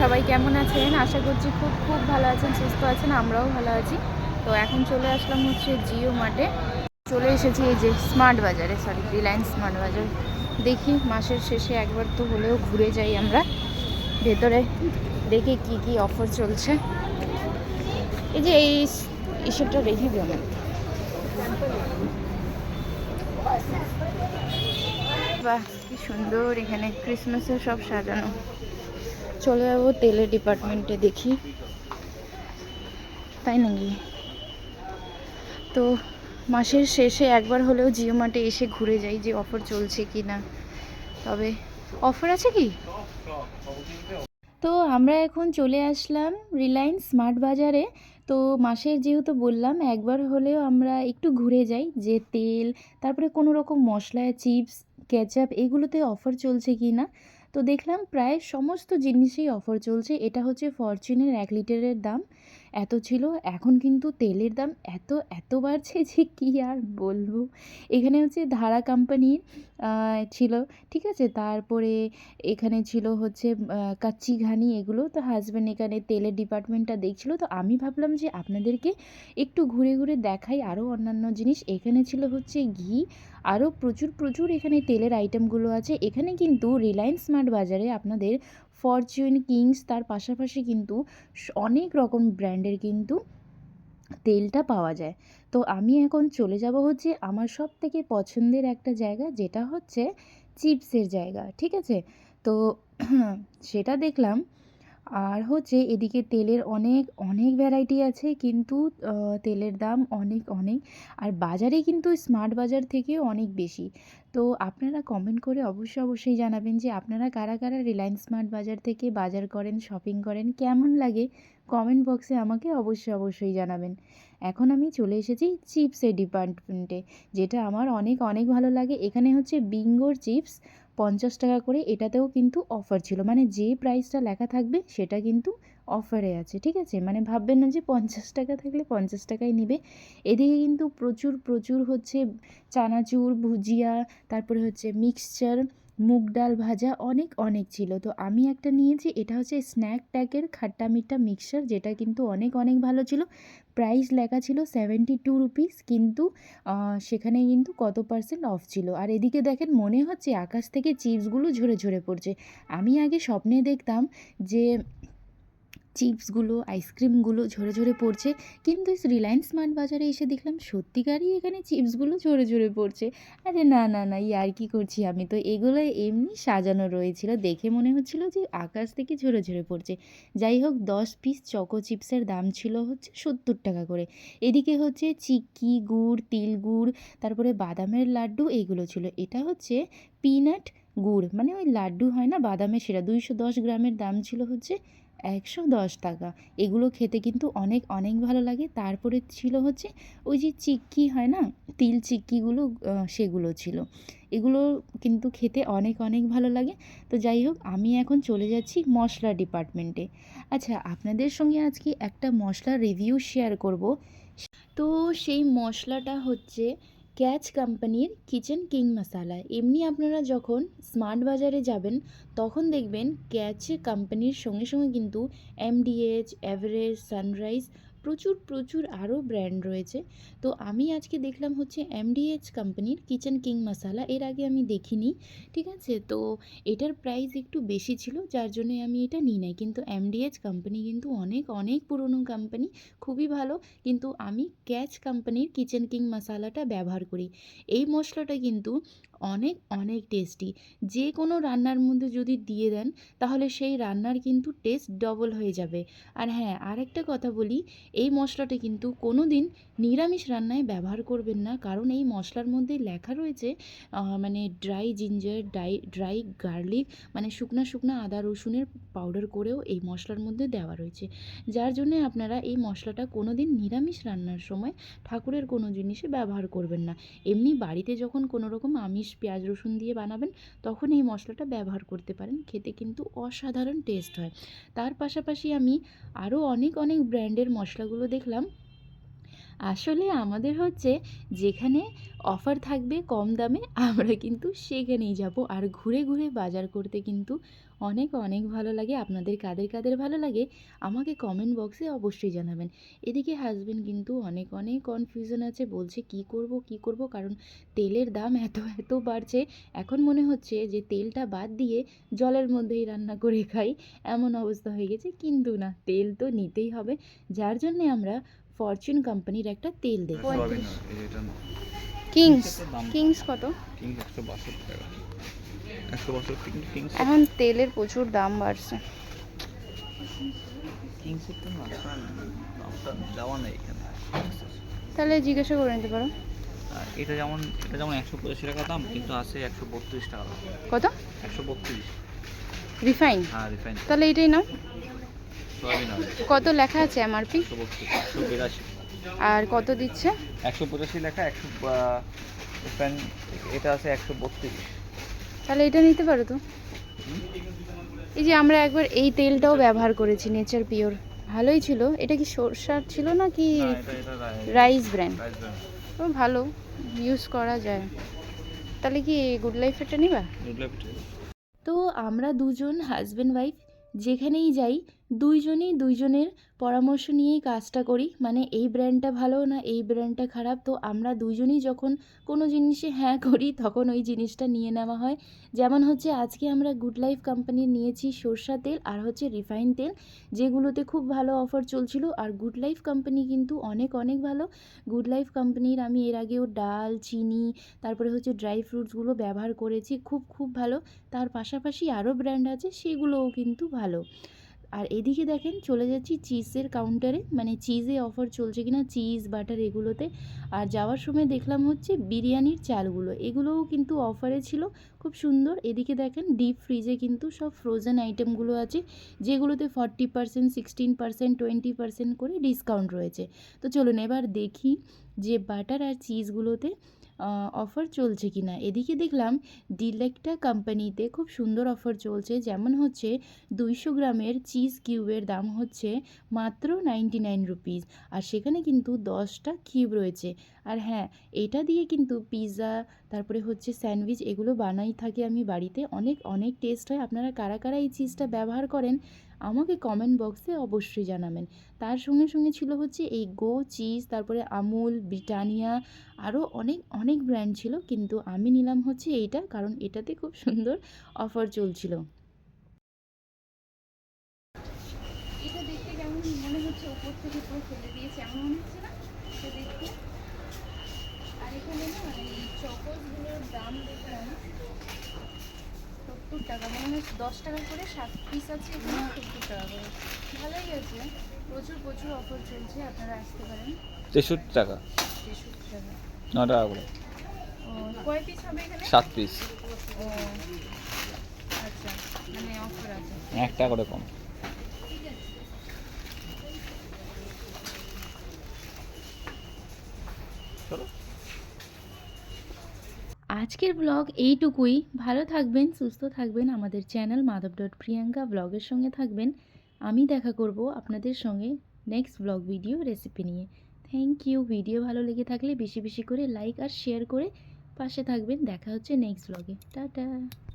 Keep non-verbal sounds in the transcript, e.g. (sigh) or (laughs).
সবাই কেমন আছেন? আশা করছি খুব খুব ভালো আছেন, সুস্থ আছেন, আমরাও ভালো আছি। তো এখন চলে আসলাম হচ্ছে জিও মার্টে। চলে এসেছি এই যে স্মার্ট বাজারে সরি রিলায়েন্স স্মার্ট বাজার। দেখি মাসের শেষে একবার তো হলেও ঘুরে যাই আমরা। ভেতরে দেখি কি কি অফার চলছে। এই যে এই ইস্যুটা রেখে দিও বাহ, কি সুন্দর এখানে ক্রিসমাসের সব সাজানো। চলে যাব তেলের ডিপার্টমেন্টে দেখি। তাই নাকি? তো মাসের শেষে একবার হলেও জিও মার্টে এসে ঘুরে যাই যে অফার চলছে কি না তবে অফার আছে কি? তো আমরা এখন চলে আসলাম রিলায়েন্স স্মার্ট বাজারে তো মাসের যেহেতু বললাম, একবার হলেও আমরা একটু ঘুরে যাই যে তেল, তারপরে কোনো রকম মশলা, চিপস কেচাপ এগুলোতে অফার চলছে কি না তো দেখলাম প্রায় সমস্ত জিনিসেই অফার চলছে। এটা হচ্ছে ফরচুনের এক লিটারের দাম। এত ছিল, এখন কিন্তু তেলের দাম এত এত বাড়ছে যে কী আর বলব। এখানে হচ্ছে ধারা কোম্পানির ছিল, ঠিক আছে? তারপরে এখানে ছিল হচ্ছে কাচ্চি ঘানি এগুলো। তো হাজব্যান্ড এখানে তেলের ডিপার্টমেন্টটা দেখছিল। তো আমি ভাবলাম যে আপনাদেরকে একটু ঘুরে ঘুরে দেখাই আরও অন্যান্য জিনিস। এখানে ছিল হচ্ছে ঘি। আরও প্রচুর প্রচুর এখানে তেলের আইটেমগুলো আছে। এখানে কিন্তু রিলায়েন্স স্মার্ট বাজারে আপনাদের ফরচুন কিংস তার পাশাপাশি কিন্তু অনেক রকম ব্র্যান্ডের কিন্তু তেলটা পাওয়া যায়। তো আমি এখন চলে যাব হচ্ছে আমার সব থেকে পছন্দের একটা জায়গা, যেটা হচ্ছে চিপসের জায়গা, ঠিক আছে? তো (clears throat) সেটা দেখলাম আর হচ্ছে এদিকে তেলের অনেক অনেক ভ্যারাইটি আছে কিন্তু তেলের দাম অনেক অনেক। আর বাজারে কিন্তু স্মার্ট বাজার থেকেও অনেক বেশি। তো আপনারা কমেন্ট করে অবশ্যই অবশ্যই জানাবেন যে আপনারা কারা কারা রিলায়েন্স স্মার্ট বাজার থেকে বাজার করেন শপিং করেন, কেমন লাগে? কমেন্ট বক্সে আমাকে অবশ্যই অবশ্যই জানাবেন। এখন আমি চলে এসেছি চিপসের ডিপার্টমেন্টে যেটা আমার অনেক অনেক ভালো লাগে। এখানে হচ্ছে বিঙ্গোর চিপস পঞ্চাশ টাকা করে এটাতেও কিন্তু অফার ছিল। মানে যে প্রাইসটা লেখা থাকবে সেটা কিন্তু অফারে আছে, ঠিক আছে? মানে ভাববেন না যে পঞ্চাশ টাকা থাকলে পঞ্চাশ টাকায় নেবে। এদিকে কিন্তু প্রচুর প্রচুর হচ্ছে চানাচুর, ভুজিয়া, তারপরে হচ্ছে মিক্সচার মুগ ডাল ভাজা অনেক অনেক ছিল। তো আমি একটা নিয়েছি, এটা হচ্ছে স্ন্যাক ট্যাকের খাট্টা মিঠা মিক্সার, যেটা কিন্তু অনেক অনেক ভালো ছিল। প্রাইস লেখা ছিল সেভেন্টি টু রুপিস কিন্তু সেখানে কিন্তু কত পার্সেন্ট অফ ছিল। আর এদিকে দেখেন, মনে হচ্ছে আকাশ থেকে চিপসগুলো ঝরে ঝরে পড়ছে। আমি আগে স্বপ্নে দেখতাম যে চিপসগুলো, আইসক্রিমগুলো ঝরে ঝরে পড়ছে। কিন্তু রিলায়েন্স স্মার্ট বাজারে এসে দেখলাম সত্যিকারই এখানে চিপসগুলো ঝরে ঝরে পড়ছে। আরে না না না ই আর কি করছি আমি? তো এগুলো এমনি সাজানো রয়েছিল। দেখে মনে হচ্ছিল যে আকাশ থেকে ঝরে ঝরে পড়ছে। যাই হোক, দশ পিস চকো চিপসের দাম ছিল হচ্ছে সত্তর টাকা করে। এদিকে হচ্ছে চিক্কি গুড়, তিল গুড়, তারপরে বাদামের লাড্ডু এগুলো ছিল। এটা হচ্ছে পিনাট গুড় মানে ওই লাড্ডু হয় না, বাদামের সেরা। দুইশো দশ গ্রামের দাম ছিল হচ্ছে একশো দশ টাকা। এগুলো খেতে কিন্তু অনেক অনেক ভালো লাগে। তারপরে ছিল হচ্ছে ওই যে চিক্কি হয় না, তিল চিক্কিগুলো সেগুলো ছিল। এগুলো কিন্তু খেতে অনেক অনেক ভালো লাগে। তো যাই হোক, আমি এখন চলে যাচ্ছি মশলা ডিপার্টমেন্টে। আচ্ছা আপনাদের সঙ্গে আজকে একটা মশলার রিভিউ শেয়ার করব। তো সেই মশলাটা হচ্ছে ক্যাচ কোম্পানির কিচেন কিং মশালা। এমনি আপনারা যখন স্মার্ট বাজারে যাবেন তখন দেখবেন ক্যাচ কোম্পানির সঙ্গে সঙ্গে কিন্তু এমডিএইচ এভারেস্ট সানরাইজ প্রচুর প্রচুর আরও ব্র্যান্ড রয়েছে। তো আমি আজকে দেখলাম হচ্ছে এমডিএইচ কোম্পানির কিচেন কিং মশালা এর আগে আমি দেখিনি, ঠিক আছে? তো এটার প্রাইস একটু বেশি ছিল, যার জন্য আমি এটা নিই নাই। কিন্তু এমডিএইচ কোম্পানি কিন্তু অনেক অনেক পুরনো কোম্পানি খুবই ভালো। কিন্তু আমি ক্যাচ কোম্পানির কিচেন কিং মশালাটা ব্যবহার করি। এই মশলাটা কিন্তু অনেক অনেক টেস্টি যে কোনো রান্নার মধ্যে যদি দিয়ে দেন, তাহলে সেই রান্নার কিন্তু টেস্ট ডবল হয়ে যাবে। আর হ্যাঁ আরেকটা কথা বলি, এই মশলাটা কিন্তু কোনো দিন নিরামিষ রান্নায় ব্যবহার করবেন না। কারণ এই মশলার মধ্যে লেখা রয়েছে মানে dry ginger dry dry garlic মানে শুকনা শুকনা আদা, রসুনের পাউডার করেও এই মশলার মধ্যে দেওয়া রয়েছে। যার জন্য আপনারা এই মশলাটা কোনো দিন নিরামিষ রান্নার সময় ঠাকুরের কোনো জিনিসে ব্যবহার করবেন না। এমনি বাড়িতে যখন কোনো রকম আমিষ পেঁয়াজ রসুন দিয়ে বানাবেন, তখন এই মশলাটা ব্যবহার করতে পারেন। খেতে কিন্তু অসাধারণ টেস্ট হয়। তার পাশাপাশি আমি আরও অনেক অনেক ব্র্যান্ডের মশলাগুলো দেখলাম। আসলে আমাদের হচ্ছে যেখানে অফার থাকবে কম দামে, (laughs) আমরা কিন্তু সেখানেই যাব। আর ঘুরে ঘুরে বাজার করতে কিন্তু অনেক অনেক ভালো লাগে। আপনাদের কাদের কাদের ভালো লাগে, আমাকে কমেন্ট বক্সে অবশ্যই জানাবেন। এদিকে হাজবেন্ড কিন্তু অনেক অনেক কনফিউশন আছে, বলছে কি করব কি করব? কারণ তেলের দাম এত এত বাড়ছে। এখন মনে হচ্ছে যে তেলটা বাদ দিয়ে জলের মধ্যেই রান্না করে খাই। এমন অবস্থা হয়ে গেছে, কিন্তু না, তেল তো নিতেই হবে। যার জন্যে আমরা ফরচুন কোম্পানির একটা তেল দেব। কিংস কিংস কত? কিংস একশো বাষট্টি টাকা। একশো বাষট্টি কিংস। এখন তেলের প্রচুর দাম বাড়ছে। তাহলে জিজ্ঞাসা করে নিতে পারো। আর এটা যেমন এটা যেমন একশো পঁচাশি টাকা দাম কিন্তু আছে একশো বত্রিশ টাকা কত? একশো বত্রিশ। রিফাইন? হ্যাঁ রিফাইন। তাহলে এটাই নাও। কত লেখা আছে এমআরপি আর কত দিচ্ছে? একশো পঁচাশি লেখা একশো এটা আছে একশো বত্রিশ। তাহলে এটা নিতে পারো তো। এই যে আমরা একবার এই তেলটাও ব্যবহার করেছি নেচার পিওর ভালোই ছিল। এটা কি সরষার ছিল না কি এটা এটা রাইস ব্র্যান্ড রাইস ব্র্যান্ড ও ভালো। ইউজ করা যায়। তাহলে কি গুড লাইফ লাইফেরটা নিবা? তো আমরা দুজন হাজব্যান্ড ওয়াইফ যেখানেই যাই দুইজনই দুইজনের পরামর্শ নিয়েই কাজটা করি। মানে এই ব্র্যান্ডটা ভালো না এই ব্র্যান্ডটা খারাপ। তো আমরা দুইজনই যখন কোনো জিনিসে হ্যাঁ করি, তখন ওই জিনিসটা নিয়ে নেওয়া হয়। যেমন হচ্ছে আজকে আমরা গুড লাইফ কোম্পানির নিয়েছি সরষা তেল আর হচ্ছে রিফাইন তেল, যেগুলোতে খুব ভালো অফার চলছিল। আর গুড লাইফ কোম্পানি কিন্তু অনেক অনেক ভালো। গুড লাইফ কোম্পানির আমি এর আগেও ডাল, চিনি, তারপরে হচ্ছে ড্রাই ফ্রুটসগুলো ব্যবহার করেছি। খুব খুব ভালো। তার পাশাপাশি আরও ব্র্যান্ড আছে, সেগুলোও কিন্তু ভালো। আর এদিকে দেখেন চলে যাচ্ছি চিজের কাউন্টারে মানে চিজে অফার চলছে কিনা চিজ বাটার এগুলোতে। আর যাওয়ার সময় দেখলাম হচ্ছে বিরিয়ানির চালগুলো। এগুলোও কিন্তু অফারে ছিল, খুব সুন্দর। এদিকে দেখেন ডিপ ফ্রিজে কিন্তু সব ফ্রোজেন আইটেমগুলো আছে, যেগুলোতে forty percent sixteen percent twenty percent করে ডিসকাউন্ট রয়েছে। তো চলুন এবার দেখি যে বাটার আর চিজগুলোতে অফার চলছে কি না এদিকে দেখলাম ডিলেক্টা কোম্পানিতে খুব সুন্দর অফার চলছে। যেমন হচ্ছে দুইশো গ্রামের চিজ কিউবের দাম হচ্ছে মাত্র নাইনটি নাইন রুপিস আর সেখানে কিন্তু দশটা কিউব রয়েছে। আর হ্যাঁ এটা দিয়ে কিন্তু পিৎজা তারপরে হচ্ছে স্যান্ডউইচ এগুলো বানাই থাকি আমি বাড়িতে। অনেক অনেক টেস্ট হয়। আপনারা কারা কারা এই চিজটা ব্যবহার করেন আমাকে কমেন্ট বক্সে অবশ্যই জানাবেন। তার সঙ্গে সঙ্গে ছিল হচ্ছে এই গো চিজ তারপরে আমুল ব্রিটানিয়া আরও অনেক অনেক ব্র্যান্ড ছিল, কিন্তু আমি নিলাম হচ্ছে এইটা, কারণ এটাতে খুব সুন্দর অফার চলছিল। আর এখানে না এই দাম দেখলাম। সত্তর টাকা মানে হয় দশ টাকা করে সাত পিস আছে এখানে সত্তর টাকা করে। ভালোই আছে প্রচুর প্রচুর অফার চলছে আপনারা আসতে পারেন। তেষট্টি টাকা। তেষট্টি টাকা। ন টাকা করে। ও কয় পিস হবে এখানে? সাত পিস ও আচ্ছা মানে অফার আছে। এক টাকা করে কম ঠিক আছে চলো আজকের ব্লগ এইটুকুই। ভালো থাকবেন, সুস্থ থাকবেন। আমাদের চ্যানেল মাধব ডট প্রিয়াঙ্কা ব্লগের সঙ্গে থাকবেন। আমি দেখা করব আপনাদের সঙ্গে নেক্সট ব্লগ ভিডিও রেসিপি নিয়ে। থ্যাংক ইউ ভিডিও ভালো লেগে থাকলে বেশি বেশি করে লাইক আর শেয়ার করে পাশে থাকবেন। দেখা হচ্ছে নেক্সট ব্লগে টাটা।